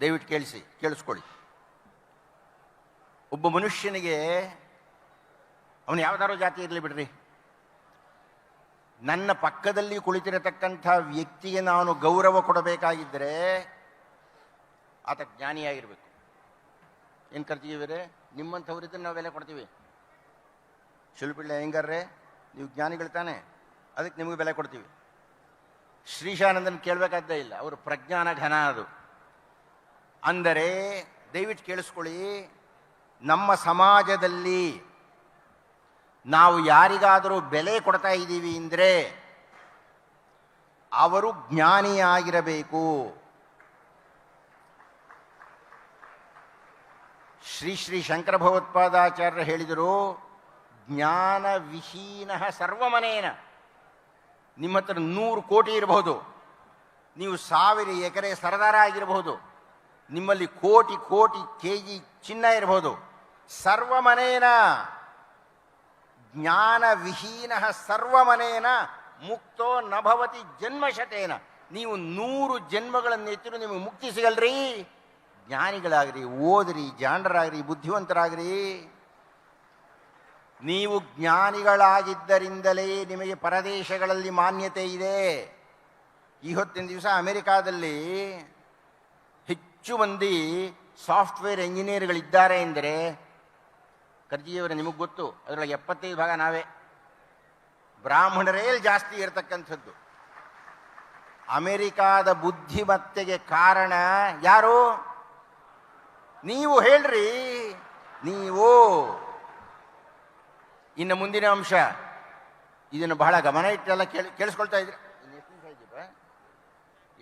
ದಯವಿಟ್ಟು ಕೇಳಿಸಿ, ಕೇಳಿಸ್ಕೊಳ್ಳಿ. ಒಬ್ಬ ಮನುಷ್ಯನಿಗೆ ಅವನು ಯಾವ್ದಾರೋ ಜಾತಿ ಇರಲಿ ಬಿಡ್ರಿ. ನನ್ನ ಪಕ್ಕದಲ್ಲಿ ಕುಳಿತಿರತಕ್ಕಂಥ ವ್ಯಕ್ತಿಗೆ ನಾನು ಗೌರವ ಕೊಡಬೇಕಾಗಿದ್ದರೆ ಆತ ಜ್ಞಾನಿಯಾಗಿರಬೇಕು. ಏನು ಕರ್ತೀವಿ ನಿಮ್ಮಂಥವ್ರಿದ್ರೆ ನಾವು ಬೆಲೆ ಕೊಡ್ತೀವಿ. ಶಿಲ್ಪಿಳ್ಳೆ ಹೆಂಗಾರ್ರೆ? ನೀವು ಜ್ಞಾನಿಗಳು ತಾನೆ. ಅದಕ್ಕೆ ನಿಮಗೆ ಬೆಲೆ ಕೊಡ್ತೀವಿ. ಶ್ರೀಶಾನಂದನ್ ಕೇಳಬೇಕಾದ್ದೇ ಇಲ್ಲ. ಅವರು ಪ್ರಜ್ಞಾನ ಘನ ಅದು. ಅಂದರೆ ದಯವಿಟ್ಟು ಕೇಳಿಸ್ಕೊಳ್ಳಿ, ನಮ್ಮ ಸಮಾಜದಲ್ಲಿ ನಾವು ಯಾರಿಗಾದರೂ ಬೆಲೆ ಕೊಡ್ತಾ ಇದ್ದೀವಿ ಅಂದರೆ ಅವರು ಜ್ಞಾನಿಯಾಗಿರಬೇಕು ಶ್ರೀ ಶ್ರೀ ಶಂಕರ ಭಗವತ್ಪಾದಾಚಾರ್ಯರು ಹೇಳಿದರು, ಜ್ಞಾನ ವಿಹೀನ ಸರ್ವಮನೇನ. ನಿಮ್ಮ ಹತ್ರ ನೂರು ಕೋಟಿ ಇರಬಹುದು ನೀವು ಸಾವಿರ ಎಕರೆ ಸರದಾರ ಆಗಿರಬಹುದು ನಿಮ್ಮಲ್ಲಿ ಕೋಟಿ ಕೋಟಿ ಕೆ ಜಿ ಚಿನ್ನ ಇರಬಹುದು. ಸರ್ವಮನೇನ ಜ್ಞಾನ ವಿಹೀನ ಸರ್ವಮನೇನ ಮುಕ್ತೋ ನಭವತಿ ಜನ್ಮಶತೇನ. ನೀವು ನೂರು ಜನ್ಮಗಳನ್ನು ಎತ್ತಿರು ನಿಮಗೆ ಮುಕ್ತಿ ಸಿಗಲ್ರಿ. ಜ್ಞಾನಿಗಳಾಗ್ರಿ, ಓದ್ರಿ, ಜಾಣರಾಗ್ರಿ, ಬುದ್ಧಿವಂತರಾಗ್ರಿ. ನೀವು ಜ್ಞಾನಿಗಳಾಗಿದ್ದರಿಂದಲೇ ನಿಮಗೆ ಪರದೇಶಗಳಲ್ಲಿ ಮಾನ್ಯತೆ ಇದೆ. ಈ ಹೊತ್ತಿನ ದಿವಸ ಅಮೆರಿಕಾದಲ್ಲಿ ಹೆಚ್ಚು ಮಂದಿ ಸಾಫ್ಟ್ವೇರ್ ಇಂಜಿನಿಯರ್ಗಳಿದ್ದಾರೆ ಎಂದರೆ ಕರ್ಜಿಯವರೇ ನಿಮಗೆ ಗೊತ್ತು, ಅದರೊಳಗೆ ಎಪ್ಪತ್ತೈದು ಭಾಗ ನಾವೇ. ಬ್ರಾಹ್ಮಣರೇ ಜಾಸ್ತಿ ಇರತಕ್ಕಂಥದ್ದು. ಅಮೆರಿಕಾದ ಬುದ್ಧಿಮತ್ತೆಗೆ ಕಾರಣ ಯಾರು? ನೀವು ಹೇಳ್ರಿ, ನೀವು. ಇನ್ನು ಮುಂದಿನ ಅಂಶ, ಇದನ್ನು ಬಹಳ ಗಮನ ಇಟ್ಟೆಲ್ಲ ಕೇಳಿ, ಕೇಳಿಸ್ಕೊಳ್ತಾ ಇದ್ರಿ ಎಷ್ಟು ನಿಮಿಷ ಇದೆಯಪ್ಪ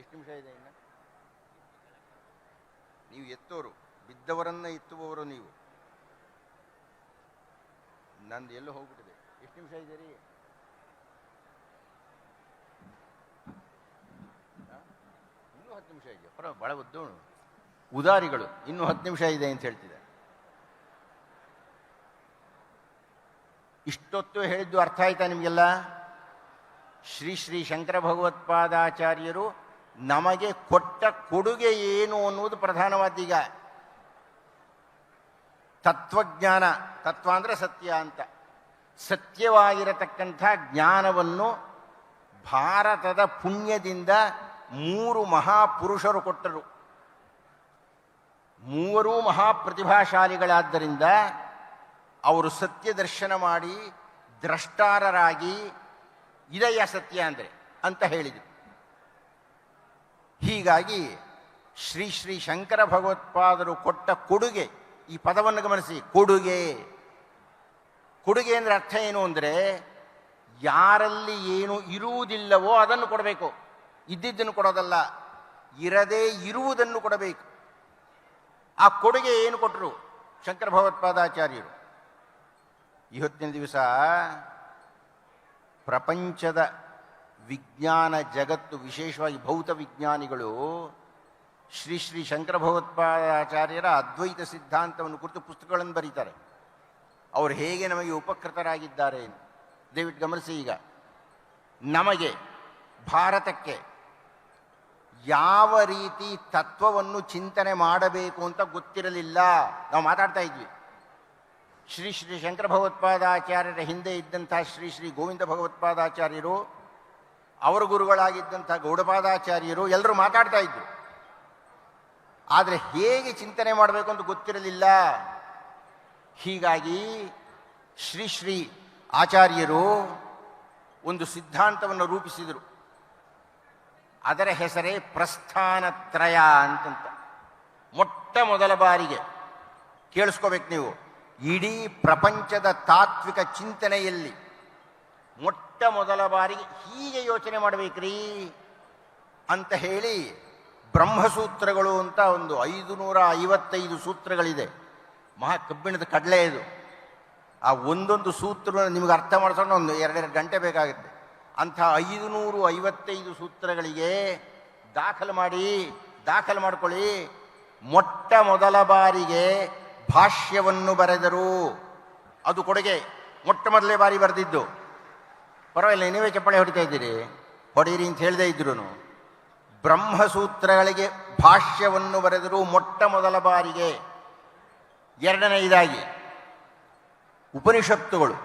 ಎಷ್ಟು ನಿಮಿಷ ಇದೆ ನೀವು ಎತ್ತೋರು, ಬಿದ್ದವರನ್ನ ಎತ್ತುವವರು ನೀವು. ನಂದು ಎಲ್ಲೋ ಹೋಗ್ಬಿಟ್ಟಿದೆ. ಎಷ್ಟು ನಿಮಿಷ ಇದೆ ರೀ ಆ? ಇನ್ನೂ ಹತ್ತು ನಿಮಿಷ ಇದೆಯಾ? ಪರ, ಬಹಳ ಉದ್ದು ಉದಾರಿಗಳು, ಇನ್ನೂ ಹತ್ತು ನಿಮಿಷ ಇದೆ ಅಂತ ಹೇಳ್ತಿದೆ ಇಷ್ಟೊತ್ತು ಹೇಳಿದ್ದು ಅರ್ಥ ಆಯ್ತಾ ನಿಮಗೆಲ್ಲ? ಶ್ರೀ ಶ್ರೀ ಶಂಕರ ಭಗವತ್ಪಾದಾಚಾರ್ಯರು ನಮಗೆ ಕೊಟ್ಟ ಕೊಡುಗೆ ಏನು ಅನ್ನುವುದು ಪ್ರಧಾನವಾದೀಗ ತತ್ವಜ್ಞಾನ, ತತ್ವ ಅಂದರೆ ಸತ್ಯ ಅಂತ. ಸತ್ಯವಾಗಿರತಕ್ಕಂಥ ಜ್ಞಾನವನ್ನು ಭಾರತದ ಪುಣ್ಯದಿಂದ ಮೂರು ಮಹಾಪುರುಷರು ಕೊಟ್ಟರು. ಮೂವರೂ ಮಹಾಪ್ರತಿಭಾಶಾಲಿಗಳಾದ್ದರಿಂದ ಅವರು ಸತ್ಯ ದರ್ಶನ ಮಾಡಿ, ದ್ರಷ್ಟಾರರಾಗಿ, ಇದೆಯ ಸತ್ಯ ಅಂದರೆ ಅಂತ ಹೇಳಿದರು. ಹೀಗಾಗಿ ಶ್ರೀ ಶ್ರೀ ಶಂಕರ ಭಗವತ್ಪಾದರು ಕೊಟ್ಟ ಕೊಡುಗೆ, ಈ ಪದವನ್ನು ಗಮನಿಸಿ, ಕೊಡುಗೆ. ಕೊಡುಗೆ ಅಂದರೆ ಅರ್ಥ ಏನು ಅಂದರೆ ಯಾರಲ್ಲಿ ಏನು ಇರುವುದಿಲ್ಲವೋ ಅದನ್ನು ಕೊಡಬೇಕು. ಇದ್ದಿದ್ದನ್ನು ಕೊಡೋದಲ್ಲ, ಇರದೇ ಇರುವುದನ್ನು ಕೊಡಬೇಕು. ಆ ಕೊಡುಗೆ ಏನು ಕೊಟ್ಟರು ಶಂಕರ ಭಗವತ್ಪಾದಾಚಾರ್ಯರು. ಇವತ್ತಿನ ದಿವಸ ಪ್ರಪಂಚದ ವಿಜ್ಞಾನ ಜಗತ್ತು, ವಿಶೇಷವಾಗಿ ಭೌತ ವಿಜ್ಞಾನಿಗಳು, ಶ್ರೀ ಶ್ರೀ ಶಂಕರ ಭಗವತ್ಪಾದಾಚಾರ್ಯರ ಅದ್ವೈತ ಸಿದ್ಧಾಂತವನ್ನು ಕುರಿತು ಪುಸ್ತಕಗಳನ್ನು ಬರೀತಾರೆ. ಅವರು ಹೇಗೆ ನಮಗೆ ಉಪಕೃತರಾಗಿದ್ದಾರೆ. ದಯವಿಟ್ಟು ಗಮನಿಸಿ ಈಗ. ನಮಗೆ ಭಾರತಕ್ಕೆ ಯಾವ ರೀತಿ ತತ್ವವನ್ನು ಚಿಂತನೆ ಮಾಡಬೇಕು ಅಂತ ಗೊತ್ತಿರಲಿಲ್ಲ. ನಾವು ಮಾತಾಡ್ತಾ ಇದ್ವಿ. ಶ್ರೀ ಶ್ರೀ ಶಂಕರ ಭಗವತ್ಪಾದಾಚಾರ್ಯರ ಹಿಂದೆ ಇದ್ದಂತಹ ಶ್ರೀ ಶ್ರೀ ಗೋವಿಂದ ಭಗವತ್ಪಾದಾಚಾರ್ಯರು ಅವರ ಗುರುಗಳಾಗಿದ್ದಂಥ ಗೌಡಪಾದಾಚಾರ್ಯರು ಎಲ್ಲರೂ ಮಾತಾಡ್ತಾ ಇದ್ರು. ಆದರೆ ಹೇಗೆ ಚಿಂತನೆ ಮಾಡಬೇಕು ಅಂತ ಗೊತ್ತಿರಲಿಲ್ಲ. ಹೀಗಾಗಿ ಶ್ರೀ ಶ್ರೀ ಆಚಾರ್ಯರು ಒಂದು ಸಿದ್ಧಾಂತವನ್ನು ರೂಪಿಸಿದರು. ಅದರ ಹೆಸರೇ ಪ್ರಸ್ಥಾನತ್ರಯ ಅಂತಂತ. ಮೊಟ್ಟ ಮೊದಲ ಬಾರಿಗೆ ಕೇಳಿಸ್ಕೋಬೇಕು ನೀವು. ಇಡೀ ಪ್ರಪಂಚದ ತಾತ್ವಿಕ ಚಿಂತನೆಯಲ್ಲಿ ಮೊಟ್ಟ ಮೊದಲ ಬಾರಿಗೆ ಹೀಗೆ ಯೋಚನೆ ಮಾಡಬೇಕ್ರಿ ಅಂತ ಹೇಳಿ ಬ್ರಹ್ಮಸೂತ್ರಗಳು ಅಂತ ಒಂದು ಐದು ನೂರ ಐವತ್ತೈದು ಸೂತ್ರಗಳಿದೆ. ಮಹಾ ಕಬ್ಬಿಣದ ಕಡಲೆ ಇದು. ಆ ಒಂದೊಂದು ಸೂತ್ರ ನಿಮಗೆ ಅರ್ಥ ಮಾಡಿಸೋಣ, ಒಂದು ಎರಡೆರಡು ಗಂಟೆ ಬೇಕಾಗುತ್ತೆ. ಅಂಥ ಐದು ನೂರು ಐವತ್ತೈದು ಸೂತ್ರಗಳಿಗೆ ದಾಖಲು ಮಾಡಿ, ದಾಖಲು ಮಾಡ್ಕೊಳ್ಳಿ. ಮೊಟ್ಟ ಮೊದಲ ಬಾರಿಗೆ ಭಾಷ್ಯವನ್ನು ಬರೆದರು. ಅದು ಕೊಡುಗೆ, ಮೊಟ್ಟ ಮೊದಲೇ ಬಾರಿ ಬರೆದಿದ್ದು. ಪರವಾಗಿಲ್ಲ, ನೀವೇ ಚಪ್ಪಾಳೆ ಹೊಡಿತಾ ಇದ್ದೀರಿ. ಹೊಡೀರಿ ಅಂತ ಹೇಳದೇ ಇದ್ರು ಬ್ರಹ್ಮಸೂತ್ರಗಳಿಗೆ ಭಾಷ್ಯವನ್ನು ಬರೆದರು ಮೊಟ್ಟ ಮೊದಲ ಬಾರಿಗೆ, ಎರಡನೆಯದಾಗಿ ಉಪನಿಷತ್ತುಗಳು.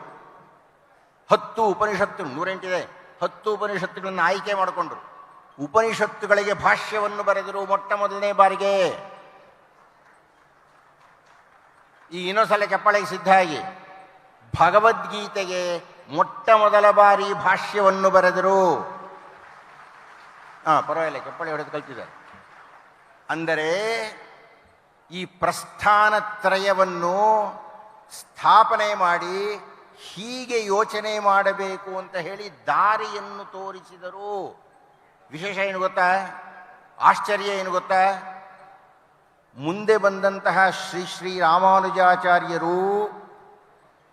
ಹತ್ತು ಉಪನಿಷತ್ತು ನೂರೆಂಟಿದೆ. ಹತ್ತು ಉಪನಿಷತ್ತುಗಳನ್ನು ಆಯ್ಕೆ ಮಾಡಿಕೊಂಡ್ರು. ಉಪನಿಷತ್ತುಗಳಿಗೆ ಭಾಷ್ಯವನ್ನು ಬರೆದರು ಮೊಟ್ಟ ಮೊದಲನೇ ಬಾರಿಗೆ. ಈ ಇನ್ನೊಂದ್ಸಲ ಚಪ್ಪಾಳೆಗೆ ಸಿದ್ಧ ಆಗಿ ಭಗವದ್ಗೀತೆಗೆ ಮೊಟ್ಟ ಮೊದಲ ಬಾರಿ ಭಾಷ್ಯವನ್ನು ಬರೆದರು. ಹಾಂ, ಪರವಾಗಿಲ್ಲ ಚಪ್ಪಳಿ ಹೊಡೆದು ಕಲ್ತಿದ್ದಾರೆ. ಅಂದರೆ ಈ ಪ್ರಸ್ಥಾನತ್ರಯವನ್ನು ಸ್ಥಾಪನೆ ಮಾಡಿ ಹೀಗೆ ಯೋಚನೆ ಮಾಡಬೇಕು ಅಂತ ಹೇಳಿ ದಾರಿಯನ್ನು ತೋರಿಸಿದರು. ವಿಶೇಷ ಏನು ಗೊತ್ತಾ? ಆಶ್ಚರ್ಯ ಏನು ಗೊತ್ತಾ? ಮುಂದೆ ಬಂದಂತಹ ಶ್ರೀ ಶ್ರೀ ರಾಮಾನುಜಾಚಾರ್ಯರು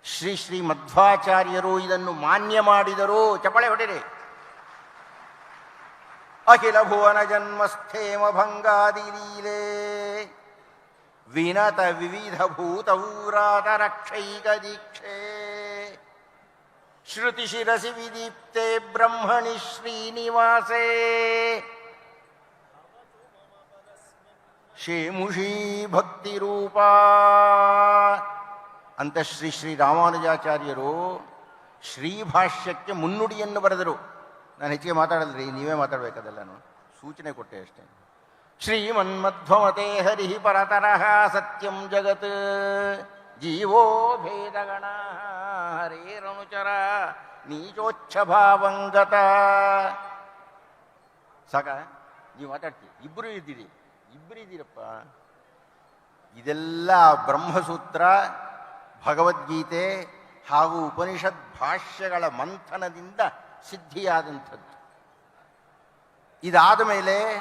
ಶ್ರೀ ಶ್ರೀ ಮಧ್ವಾಚಾರ್ಯರು ಇದನ್ನು ಮಾನ್ಯ ಮಾಡಿದರು ಚಪಳೆ ಹೊಡೆರೆ. ಅಖಿಲ ಭುವನ ಜನ್ಮಸ್ಥೇಮ ಭಂಗಾದಿ ಲೀಲೆ ವಿನತ ವಿವಿಧ ಭೂತೌರಾತ ರಕ್ಷೈಕ ದೀಕ್ಷೆ. ಶ್ರುತಿ ಶಿರಸಿ ವಿದೀಪ್ತೆ ಬ್ರಹ್ಮಣಿ ಶ್ರೀನಿವಾಸೇ. ಭಕ್ತಿ ರೂಪ ಅಂತ ಶ್ರೀ ಶ್ರೀ ರಾಮಾನುಜಾಚಾರ್ಯರು ಶ್ರೀಭಾಷ್ಯಕ್ಕೆ ಮುನ್ನುಡಿಯನ್ನು ಬರೆದರು. ನಾನು ಹೆಚ್ಚಿಗೆ ಮಾತಾಡಲ್ರಿ, ನೀವೇ ಮಾತಾಡಬೇಕದೆಲ್ಲನು ಸೂಚನೆ ಕೊಟ್ಟೆ ಅಷ್ಟೇ. ಶ್ರೀಮನ್ಮಧ್ವಮತೆ ಹರಿ ಪರತರಃ ಸತ್ಯಂ ಜಗತ್. ಜೀವೋ ಭೇದಗಣ. ಹರೇರನುಚರ ನೀಚೋಚ್ಛ ಭಾವಂಗತ ಸಾಕ? ನೀವು ಮಾತಾಡ್ತೀವಿ ಇಬ್ಬರು ಇದ್ದೀರಿ. ಇಬ್ಬರು ಇದ್ದೀರಪ್ಪ. ಇದೆಲ್ಲ ಬ್ರಹ್ಮಸೂತ್ರ ಭಗವದ್ಗೀತೆ ಹಾಗೂ ಉಪನಿಷತ್ ಭಾಷ್ಯಗಳ ಮಂಥನದಿಂದ ಸಿದ್ಧಿಯಾದಂಥದ್ದು. ಇದಾದ ಮೇಲೆ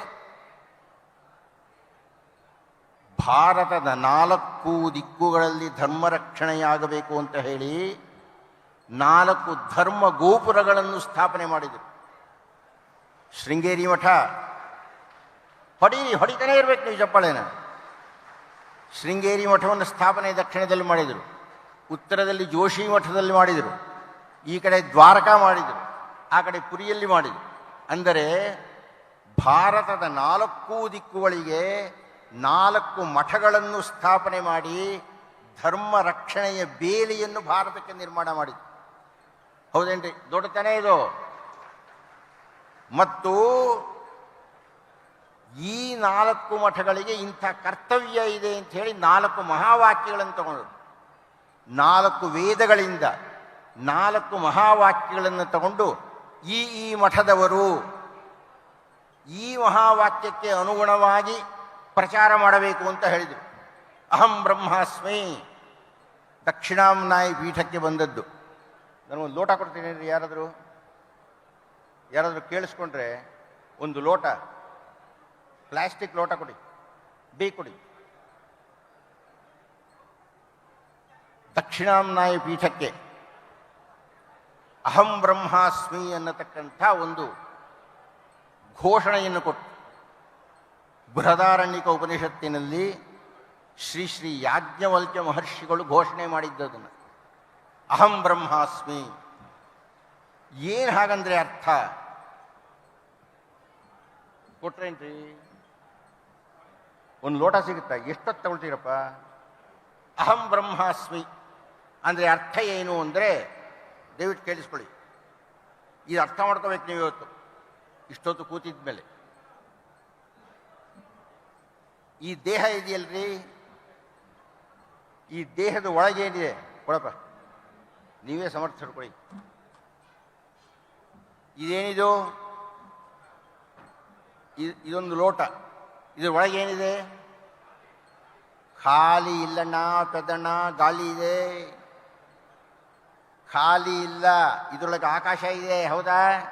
ಭಾರತದ ನಾಲ್ಕು ದಿಕ್ಕುಗಳಲ್ಲಿ ಧರ್ಮ ರಕ್ಷಣೆಯಾಗಬೇಕು ಅಂತ ಹೇಳಿ ನಾಲ್ಕು ಧರ್ಮ ಗೋಪುರಗಳನ್ನು ಸ್ಥಾಪನೆ ಮಾಡಿದರು. ಶೃಂಗೇರಿ ಮಠ ಹೊಡೀರಿ ಹೊಡಿತಾನೆ ಇರಬೇಕು ನೀವು ಚಪ್ಪಾಳೆನ. ಶೃಂಗೇರಿ ಮಠವನ್ನು ಸ್ಥಾಪನೆ ದಕ್ಷಿಣದಲ್ಲಿ ಮಾಡಿದರು. ಉತ್ತರದಲ್ಲಿ ಜೋಶಿ ಮಠದಲ್ಲಿ ಮಾಡಿದರು. ಈ ಕಡೆ ದ್ವಾರಕಾ ಮಾಡಿದರು. ಆ ಕಡೆ ಪುರಿಯಲ್ಲಿ ಮಾಡಿದರು. ಅಂದರೆ ಭಾರತದ ನಾಲ್ಕು ದಿಕ್ಕುಗಳಿಗೆ ನಾಲ್ಕು ಮಠಗಳನ್ನು ಸ್ಥಾಪನೆ ಮಾಡಿ ಧರ್ಮ ರಕ್ಷಣೆಯ ಬೇಲಿಯನ್ನು ಭಾರತಕ್ಕೆ ನಿರ್ಮಾಣ ಮಾಡಿದರು. ಹೌದೇನ್ರಿ? ದೊಡ್ಡತನ ಇದು. ಮತ್ತು ಈ ನಾಲ್ಕು ಮಠಗಳಿಗೆ ಇಂಥ ಕರ್ತವ್ಯ ಇದೆ ಅಂತ ಹೇಳಿ ನಾಲ್ಕು ಮಹಾವಾಕ್ಯಗಳನ್ನು ತಗೊಂಡರು. ನಾಲ್ಕು ವೇದಗಳಿಂದ ನಾಲ್ಕು ಮಹಾವಾಕ್ಯಗಳನ್ನು ತಗೊಂಡು ಈ ಈ ಮಠದವರು ಈ ಮಹಾವಾಕ್ಯಕ್ಕೆ ಅನುಗುಣವಾಗಿ ಪ್ರಚಾರ ಮಾಡಬೇಕು ಅಂತ ಹೇಳಿದರು. ಅಹಂ ಬ್ರಹ್ಮಾಸ್ಮಿ ದಕ್ಷಿಣಾಂನಾಯಿ ಪೀಠಕ್ಕೆ ಬಂದದ್ದು. ನನಗೊಂದು ಲೋಟ ಕೊಡ್ತೀನಿ ಯಾರಾದರೂ ಯಾರಾದರೂ ಕೇಳಿಸ್ಕೊಂಡ್ರೆ ಒಂದು ಲೋಟ, ಪ್ಲಾಸ್ಟಿಕ್ ಲೋಟ ಕೊಡಿ ಬೇ ಕೊಡಿ. ದಕ್ಷಿಣಾಂನಾಯ ಪೀಠಕ್ಕೆ. ಅಹಂ ಬ್ರಹ್ಮಾಸ್ಮಿ ಅನ್ನತಕ್ಕಂಥ ಒಂದು ಘೋಷಣೆಯನ್ನು ಕೊಟ್ಟು, ಬೃಹದಾರಣ್ಯಕ ಉಪನಿಷತ್ತಿನಲ್ಲಿ ಶ್ರೀ ಶ್ರೀ ಯಾಜ್ಞವಲ್ಕ್ಯ ಮಹರ್ಷಿಗಳು ಘೋಷಣೆ ಮಾಡಿದ್ದದನ್ನು. ಅಹಂ ಬ್ರಹ್ಮಾಸ್ಮಿ. ಏನು ಹಾಗಂದ್ರೆ ಅರ್ಥ? ಕೊಟ್ರೇನ್ರಿ? ಒಂದು ಲೋಟ ಸಿಗುತ್ತಾ? ಎಷ್ಟೊತ್ತು ತಗೊಳ್ತೀರಪ್ಪ? ಅಹಂ ಬ್ರಹ್ಮಾಸ್ಮಿ. ಅಂದರೆ ಅರ್ಥ ಏನು ಅಂದರೆ ದಯವಿಟ್ಟು ಕೇಳಿಸ್ಕೊಳ್ಳಿ. ಇದು ಅರ್ಥ ಮಾಡ್ಕೋಬೇಕು ನೀವು ಇವತ್ತು. ಇಷ್ಟೊತ್ತು ಕೂತಿದ ಮೇಲೆ. ಈ ದೇಹ ಇದೆಯಲ್ರಿ? ಈ ದೇಹದ ಒಳಗೆ ಏನಿದೆ? ಕೊಡಪ್ಪ. ನೀವೇ ಸಮರ್ಥ ಹಿಡ್ಕೊಳ್ಳಿ ಇದೇನಿದು? ಇದ್- ಇದೊಂದು ಲೋಟ. ಇದ್ರ ಒಳಗೆ ಏನಿದೆ? ಖಾಲಿ ಇಲ್ಲಣ್ಣ, ಪೆದ್ದಣ್ಣ, ಗಾಳಿ ಇದೆ. ಖಾಲಿ ಇಲ್ಲ. ಇದರೊಳಗೆ ಆಕಾಶ ಇದೆ, ಹೌದಾ?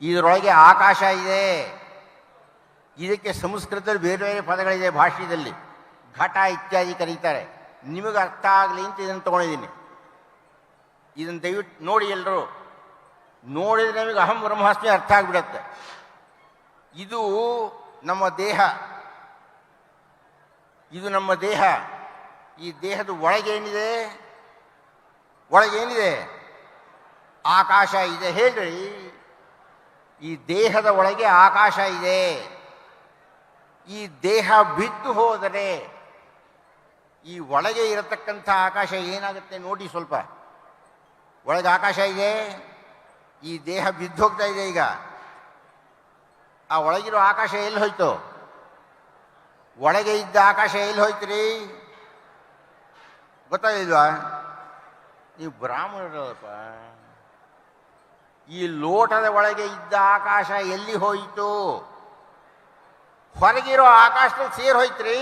ಇದರೊಳಗೆ ಆಕಾಶ ಇದೆ. ಇದಕ್ಕೆ ಸಂಸ್ಕೃತದಲ್ಲಿ ಬೇರೆ ಬೇರೆ ಪದಗಳಿದೆ ಭಾಷೆಯಲ್ಲಿ. ಘಟ ಇತ್ಯಾದಿ ಕರೀತಾರೆ. ನಿಮಗೆ ಅರ್ಥ ಆಗಲಿ ಅಂತ ಇದನ್ನು ತಗೊಂಡಿದ್ದೀನಿ. ಇದನ್ನು ದಯವಿಟ್ಟು ನೋಡಿ ಎಲ್ಲರೂ. ನೋಡಿದ್ರೆ ನಮಗೆ ಅಹಂ ಬ್ರಹ್ಮಾಸ್ಮಿ ಅರ್ಥ ಆಗಿಬಿಡತ್ತೆ. ಇದು ನಮ್ಮ ದೇಹ. ಇದು ನಮ್ಮ ದೇಹ. ಈ ದೇಹದ ಒಳಗೇನಿದೆ? ಒಳಗೇನಿದೆ? ಆಕಾಶ ಇದೆ. ಹೇಳ್ರಿ. ಈ ದೇಹದ ಒಳಗೆ ಆಕಾಶ ಇದೆ. ಈ ದೇಹ ಬಿದ್ದು ಹೋದರೆ ಈ ಒಳಗೆ ಇರತಕ್ಕಂಥ ಆಕಾಶ ಏನಾಗುತ್ತೆ ನೋಡಿ ಸ್ವಲ್ಪ. ಒಳಗೆ ಆಕಾಶ ಇದೆ. ಈ ದೇಹ ಬಿದ್ದು ಹೋಗ್ತಾ ಇದೆ ಈಗ. ಆ ಒಳಗಿರೋ ಆಕಾಶ ಎಲ್ಲಿ ಹೋಯ್ತು? ಒಳಗೆ ಇದ್ದ ಆಕಾಶ ಎಲ್ಲಿ ಹೋಯ್ತ್ರಿ ಗೊತ್ತಾಗಿಲ್ವಾ? ನೀವು ಬ್ರಾಹ್ಮಣರಲ್ಲಪ್ಪ ಈ ಲೋಟದ ಒಳಗೆ ಇದ್ದ ಆಕಾಶ ಎಲ್ಲಿ ಹೋಯಿತು? ಹೊರಗಿರೋ ಆಕಾಶದಲ್ಲಿ ಸೇರ್ ಹೋಯ್ತ್ರಿ.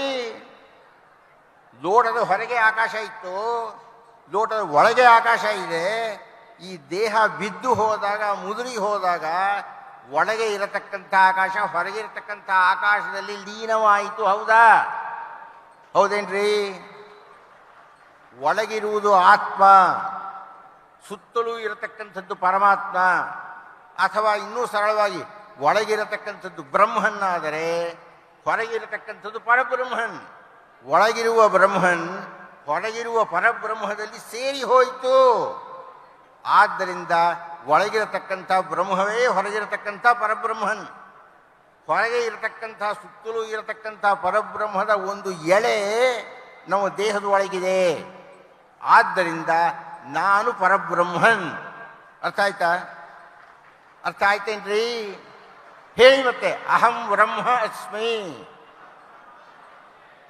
ಲೋಟದ ಹೊರಗೆ ಆಕಾಶ ಇತ್ತು. ಲೋಟದ ಒಳಗೆ ಆಕಾಶ ಇದೆ. ಈ ದೇಹ ಬಿದ್ದು ಹೋದಾಗ, ಮುದುರಿ ಹೋದಾಗ ಒಳಗೆ ಇರತಕ್ಕಂಥ ಆಕಾಶ, ಹೊರಗೆ ಇರತಕ್ಕಂಥ ಆಕಾಶದಲ್ಲಿ ಲೀನವಾಯಿತು. ಹೌದಾ? ಹೌದೇನ್ರಿ? ಒಳಗಿರುವುದು ಆತ್ಮ, ಸುತ್ತಲೂ ಇರತಕ್ಕಂಥದ್ದು ಪರಮಾತ್ಮ, ಅಥವಾ ಇನ್ನೂ ಸರಳವಾಗಿ ಒಳಗಿರತಕ್ಕಂಥದ್ದು ಬ್ರಹ್ಮನ್ನಾದರೆ ಹೊರಗಿರತಕ್ಕಂಥದ್ದು ಪರಬ್ರಹ್ಮನ್. ಒಳಗಿರುವ ಬ್ರಹ್ಮನ್ ಹೊರಗಿರುವ ಪರಬ್ರಹ್ಮದಲ್ಲಿ ಸೇರಿ ಹೋಯಿತು. ಆದ್ದರಿಂದ ಒಳಗಿರತಕ್ಕಂಥ ಬ್ರಹ್ಮವೇ ಹೊರಗಿರತಕ್ಕಂಥ ಪರಬ್ರಹ್ಮನ್. ಹೊರಗೆ ಇರತಕ್ಕಂಥ, ಸುತ್ತಲೂ ಇರತಕ್ಕಂಥ ಪರಬ್ರಹ್ಮದ ಒಂದು ಎಳೆ ನಮ್ಮ ದೇಹದ ಒಳಗಿದೆ. ಆದ್ದರಿಂದ ನಾನು ಪರಬ್ರಹ್ಮನ್. ಅರ್ಥ ಆಯ್ತಾ? ಅರ್ಥ ಆಯ್ತೇನ್ರಿ? ಹೇಳಿ ಮತ್ತೆ, ಅಹಂ ಬ್ರಹ್ಮ ಅಸ್ಮಿ.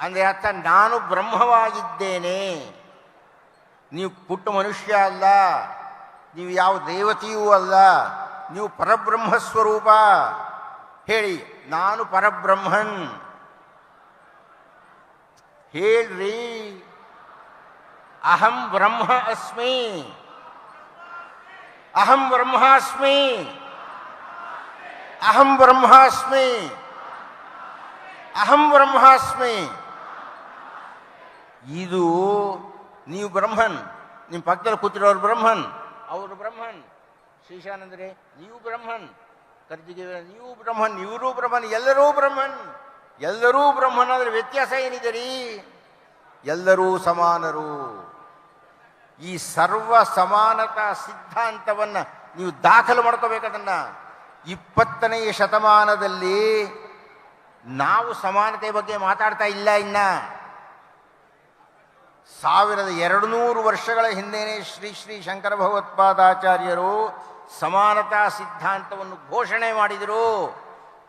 ಅಂದರೆ ಅರ್ಥ, ನಾನು ಬ್ರಹ್ಮವಾಗಿದ್ದೇನೆ. ನೀವು ಪುಟ್ಟ ಮನುಷ್ಯ ಅಲ್ಲ, ನೀವು ಯಾವ ದೇವತೆಯೂ ಅಲ್ಲ, ನೀವು ಪರಬ್ರಹ್ಮ ಸ್ವರೂಪ. ಹೇಳಿ, ನಾನು ಪರಬ್ರಹ್ಮನ್. ಹೇಳ್ರಿ. ಅಹಂ ಬ್ರಹ್ಮ ಅಸ್ಮಿ ಅಹಂ ಬ್ರಹ್ಮಾಸ್ಮಿ ಅಹಂ ಬ್ರಹ್ಮಾಸ್ಮಿ ಅಹಂ ಬ್ರಹ್ಮಾಸ್ಮಿ ಇದು ನೀವು ಬ್ರಹ್ಮನ್, ನಿಮ್ಮ ಪಕ್ಕದಲ್ಲಿ ಕೂತಿರೋರು ಬ್ರಹ್ಮನ್. ಅವರು ಬ್ರಹ್ಮನ್. ಶ್ರೀಶಾನಂದ್ರೆ ನೀವು ಬ್ರಹ್ಮನ್. ಕರ್ಜಿಗೆ ನೀವು ಬ್ರಹ್ಮನ್, ಇವರು ಬ್ರಹ್ಮನ್, ಎಲ್ಲರೂ ಬ್ರಹ್ಮನ್. ಎಲ್ಲರೂ ಬ್ರಹ್ಮನ್ ಅಂದ್ರೆ ವ್ಯತ್ಯಾಸ ಏನಿದೆ ರೀ? ಎಲ್ಲರೂ ಸಮಾನರು. ಈ ಸರ್ವ ಸಮಾನತಾ ಸಿದ್ಧಾಂತವನ್ನು ನೀವು ದಾಖಲು ಮಾಡ್ಕೋಬೇಕದನ್ನು ಇಪ್ಪತ್ತನೆಯ ಶತಮಾನದಲ್ಲಿ ನಾವು ಸಮಾನತೆ ಬಗ್ಗೆ ಮಾತಾಡ್ತಾ ಇಲ್ಲ ಇನ್ನ. ಸಾವಿರದ ಎರಡು ನೂರು ವರ್ಷಗಳ ಹಿಂದೆಯೇ ಶ್ರೀ ಶ್ರೀ ಶಂಕರ ಭಗವತ್ಪಾದಾಚಾರ್ಯರು ಸಮಾನತಾ ಸಿದ್ಧಾಂತವನ್ನು ಘೋಷಣೆ ಮಾಡಿದರು.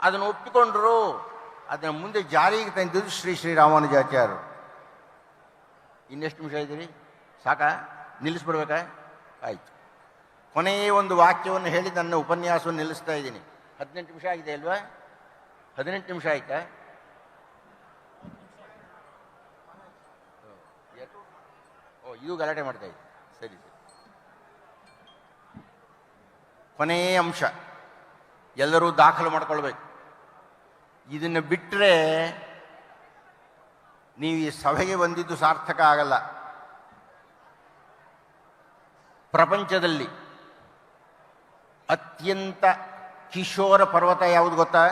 ಅದನ್ನು ಒಪ್ಪಿಕೊಂಡರು. ಅದನ್ನು ಮುಂದೆ ಜಾರಿಗೆ ತಂದಿದ್ದು ಶ್ರೀ ಶ್ರೀ ರಾಮಾನುಜಾಚಾರ್ಯರು. ಇನ್ನೆಷ್ಟು ನಿಮಿಷ ಇದ್ದೀರಿ ಸಾಕ? ನಿಲ್ಲಿಸ್ಬಿಡ್ಬೇಕಾ? ಆಯಿತು. ಕೊನೆಯ ಒಂದು ವಾಕ್ಯವನ್ನು ಹೇಳಿ ನನ್ನ ಉಪನ್ಯಾಸವನ್ನು ನಿಲ್ಲಿಸ್ತಾ ಇದ್ದೀನಿ. ಹದಿನೆಂಟು ನಿಮಿಷ ಆಗಿದೆ ಅಲ್ವಾ? ಹದಿನೆಂಟು ನಿಮಿಷ ಆಯ್ತಾ? ಓ ಇದು ಗಲಾಟೆ ಮಾಡ್ತಾ ಇದ್ದೆ. ಸರಿ ಸರಿ. ಕೊನೆಯ ಅಂಶ. ಎಲ್ಲರೂ ದಾಖಲು ಮಾಡ್ಕೊಳ್ಬೇಕು. ಇದನ್ನು ಬಿಟ್ಟರೆ ನೀವು ಈ ಸಭೆಗೆ ಬಂದಿದ್ದು ಸಾರ್ಥಕ ಆಗಲ್ಲ. ಪ್ರಪಂಚದಲ್ಲಿ ಅತ್ಯಂತ ಕಿಶೋರ ಪರ್ವತ ಯಾವುದು ಗೊತ್ತಾ?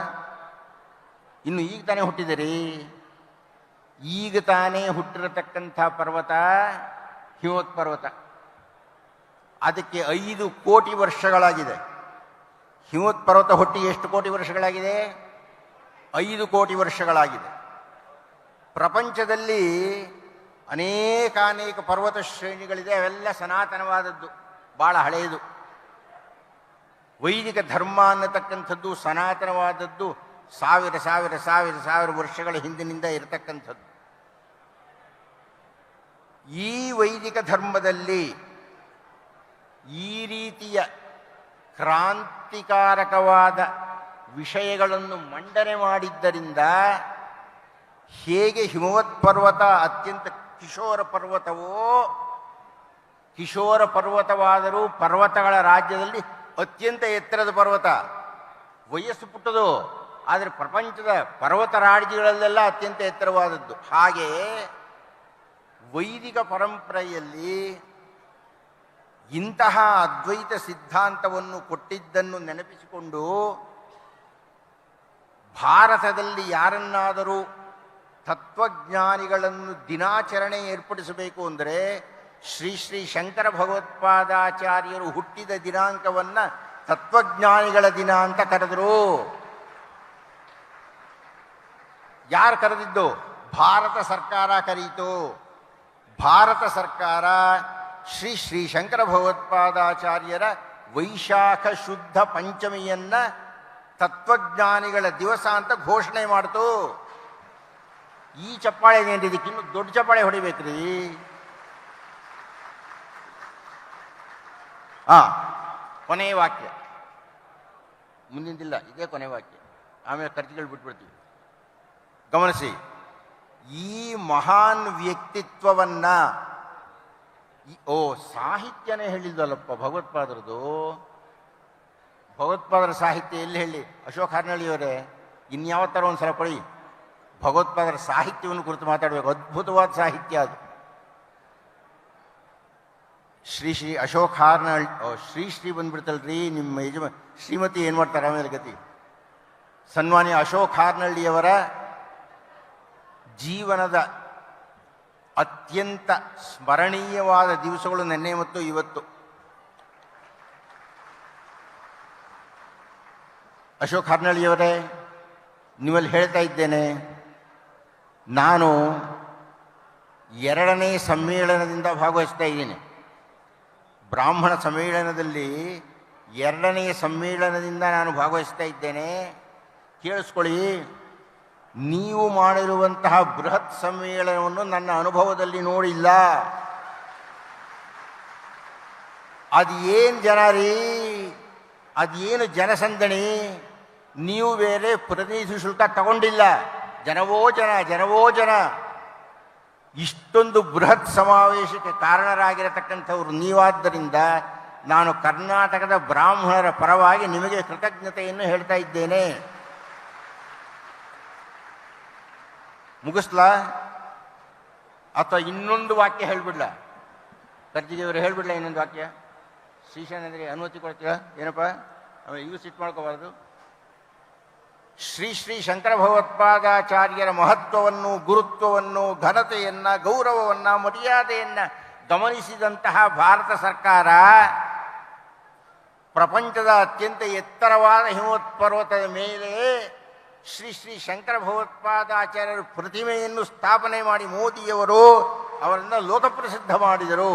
ಇನ್ನು ಈಗ ತಾನೇ ಹುಟ್ಟಿದಿರಿ. ಈಗ ತಾನೇ ಹುಟ್ಟಿರತಕ್ಕಂಥ ಪರ್ವತ ಹಿಮವತ್ ಪರ್ವತ. ಅದಕ್ಕೆ ಐದು ಕೋಟಿ ವರ್ಷಗಳಾಗಿದೆ. ಹಿಮವತ್ ಪರ್ವತ ಹುಟ್ಟಿ ಎಷ್ಟು ಕೋಟಿ ವರ್ಷಗಳಾಗಿದೆ? ಐದು ಕೋಟಿ ವರ್ಷಗಳಾಗಿದೆ. ಪ್ರಪಂಚದಲ್ಲಿ ಅನೇಕಾನೇಕ ಪರ್ವತ ಶ್ರೇಣಿಗಳಿದೆ, ಅವೆಲ್ಲ ಸನಾತನವಾದದ್ದು ಭಾಳ ಹಳೆಯದು. ವೈದಿಕ ಧರ್ಮ ಅನ್ನತಕ್ಕಂಥದ್ದು ಸನಾತನವಾದದ್ದು, ಸಾವಿರ ಸಾವಿರ ಸಾವಿರ ಸಾವಿರ ವರ್ಷಗಳ ಹಿಂದಿನಿಂದ ಇರತಕ್ಕಂಥದ್ದು. ಈ ವೈದಿಕ ಧರ್ಮದಲ್ಲಿ ಈ ರೀತಿಯ ಕ್ರಾಂತಿಕಾರಕವಾದ ವಿಷಯಗಳನ್ನು ಮಂಡನೆ ಮಾಡಿದ್ದರಿಂದ ಹೇಗೆ ಹಿಮವತ್ ಪರ್ವತ ಅತ್ಯಂತ ಕಿಶೋರ ಪರ್ವತವೋ, ಕಿಶೋರ ಪರ್ವತವಾದರೂ ಪರ್ವತಗಳ ರಾಜ್ಯದಲ್ಲಿ ಅತ್ಯಂತ ಎತ್ತರದ ಪರ್ವತ. ವಯಸ್ಸು ಪುಟ್ಟದು, ಆದರೆ ಪ್ರಪಂಚದ ಪರ್ವತ ರಾಜ್ಯಗಳಲ್ಲೆಲ್ಲ ಅತ್ಯಂತ ಎತ್ತರವಾದದ್ದು. ಹಾಗೆ ವೈದಿಕ ಪರಂಪರೆಯಲ್ಲಿ ಇಂತಹ ಅದ್ವೈತ ಸಿದ್ಧಾಂತವನ್ನು ಕೊಟ್ಟಿದ್ದನ್ನು ನೆನಪಿಸಿಕೊಂಡು ಭಾರತದಲ್ಲಿ ಯಾರನ್ನಾದರೂ ತತ್ವಜ್ಞಾನಿಗಳನ್ನು ದಿನಾಚರಣೆ ಏರ್ಪಡಿಸಬೇಕು ಅಂದರೆ ಶ್ರೀ ಶ್ರೀ ಶಂಕರ ಭಗವತ್ಪಾದಾಚಾರ್ಯರು ಹುಟ್ಟಿದ ದಿನಾಂಕವನ್ನು ತತ್ವಜ್ಞಾನಿಗಳ ದಿನ ಅಂತ ಕರೆದರು. ಯಾರು ಕರೆದಿದ್ದು? ಭಾರತ ಸರ್ಕಾರ ಕರೀತು. ಭಾರತ ಸರ್ಕಾರ ಶ್ರೀ ಶ್ರೀ ಶಂಕರ ಭಗವತ್ಪಾದಾಚಾರ್ಯರ ವೈಶಾಖ ಶುದ್ಧ ಪಂಚಮಿಯನ್ನ ತತ್ವಜ್ಞಾನಿಗಳ ದಿವಸ ಅಂತ ಘೋಷಣೆ ಮಾಡ್ತು. ಈ ಚಪ್ಪಾಳೆ ಏನ್ರಿ ಇನ್ನು ದೊಡ್ಡ ಚಪ್ಪಾಳೆ ಹೊಡಿಬೇಕ್ರಿ. ಹಾ ಕೊನೆಯ ವಾಕ್ಯ. ಮುಂದಿನದಿಲ್ಲ ಇದೇ ಕೊನೆ ವಾಕ್ಯ. ಆಮೇಲೆ ಕರ್ತಿಗಳು ಬಿಟ್ಬಿಡ್ತೀವಿ. ಗಮನಿಸಿ, ಈ ಮಹಾನ್ ವ್ಯಕ್ತಿತ್ವವನ್ನ ಓ, ಸಾಹಿತ್ಯನೇ ಹೇಳಿದ್ವಲ್ಲಪ್ಪ ಭಗವತ್ಪಾದರದು. ಭಗವತ್ಪಾದರ ಸಾಹಿತ್ಯ ಎಲ್ಲಿ ಹೇಳಿ? ಅಶೋಕ್ ಹಾರ್ನಳ್ಳಿಯವರೇ. ಒಂದು ಸಲ ಕೊಡಿ ಭಗವತ್ಪಾದರ ಸಾಹಿತ್ಯವನ್ನು ಕುರಿತು ಮಾತಾಡಬೇಕು. ಅದ್ಭುತವಾದ ಸಾಹಿತ್ಯ ಅದು. ಶ್ರೀ ಶ್ರೀ ಅಶೋಕ್ ಓ, ಶ್ರೀ ಶ್ರೀ ಬಂದ್ಬಿಡ್ತಲ್ರಿ ನಿಮ್ಮ ಯಜಮ ಶ್ರೀಮತಿ ಏನು ಮಾಡ್ತಾರೆ ಆಮೇಲೆ ಗತಿ? ಸನ್ಮಾನ್ಯ ಅಶೋಕ್ ಹಾರ್ನಳ್ಳಿಯವರ ಜೀವನದ ಅತ್ಯಂತ ಸ್ಮರಣೀಯವಾದ ದಿವಸಗಳು ನಿನ್ನೆ ಮತ್ತು ಇವತ್ತು. ಅಶೋಕ್ ಹಾರ್ನಳ್ಳಿಯವರೇ ನಿಮ್ಮಲ್ಲಿ ಹೇಳ್ತಾ ಇದ್ದೇನೆ ನಾನು ಎರಡನೇ ಸಮ್ಮೇಳನದಿಂದ ಭಾಗವಹಿಸ್ತಾ ಇದ್ದೀನಿ. ಬ್ರಾಹ್ಮಣ ಸಮ್ಮೇಳನದಲ್ಲಿ ಎರಡನೇ ಸಮ್ಮೇಳನದಿಂದ ನಾನು ಭಾಗವಹಿಸ್ತಾ ಇದ್ದೇನೆ. ಕೇಳಿಸ್ಕೊಳ್ಳಿ, ನೀವು ಮಾಡಿರುವಂತಹ ಬೃಹತ್ ಸಮ್ಮೇಳನವನ್ನು ನನ್ನ ಅನುಭವದಲ್ಲಿ ನೋಡಿಲ್ಲ. ಅದು ಏನು ಜನ ರೀ ಅದೇನು ಜನಸಂದಣಿ, ನೀವು ಬೇರೆ ಪ್ರತಿನಿಧಿ ಶುಲ್ಕ ತಗೊಂಡಿಲ್ಲ. ಜನವೋ ಜನ ಜನವೋ ಜನ ಇಷ್ಟೊಂದು ಬೃಹತ್ ಸಮಾವೇಶಕ್ಕೆ ಕಾರಣರಾಗಿರತಕ್ಕಂಥವ್ರು ನೀವಾದ್ದರಿಂದ ನಾನು ಕರ್ನಾಟಕದ ಬ್ರಾಹ್ಮಣರ ಪರವಾಗಿ ನಿಮಗೆ ಕೃತಜ್ಞತೆಯನ್ನು ಹೇಳ್ತಾ ಇದ್ದೇನೆ. ಮುಗಿಸ್ಲಾ? ಅಥವಾ ಇನ್ನೊಂದು ವಾಕ್ಯ ಹೇಳ್ಬಿಡ್ಲ? ಕರ್ಜಿಗೆಯವರು ಹೇಳ್ಬಿಡ್ಲ ಇನ್ನೊಂದು ವಾಕ್ಯ? ಶ್ರೀಶಾನಂದ್ರಿಗೆ ಅನುಮತಿ ಕೊಡ್ತೀರಾ? ಏನಪ್ಪ? ಇವು ಸಿಟ್ಟು ಮಾಡ್ಕೋಬಾರ್ದು. ಶ್ರೀ ಶ್ರೀ ಶಂಕರ ಭಗವತ್ಪಾದಾಚಾರ್ಯರ ಮಹತ್ವವನ್ನು, ಗುರುತ್ವವನ್ನು, ಘನತೆಯನ್ನು, ಗೌರವವನ್ನು, ಮರ್ಯಾದೆಯನ್ನು ಗಮನಿಸಿದಂತಹ ಭಾರತ ಸರ್ಕಾರ ಪ್ರಪಂಚದ ಅತ್ಯಂತ ಎತ್ತರವಾದ ಹಿಮವತ್ ಪರ್ವತದ ಮೇಲೆ ಶ್ರೀ ಶ್ರೀ ಶಂಕರ ಭಗವತ್ಪಾದಾಚಾರ್ಯರ ಪ್ರತಿಮೆಯನ್ನು ಸ್ಥಾಪನೆ ಮಾಡಿ ಮೋದಿಯವರು ಅವರನ್ನು ಲೋಕಪ್ರಸಿದ್ಧ ಮಾಡಿದರು.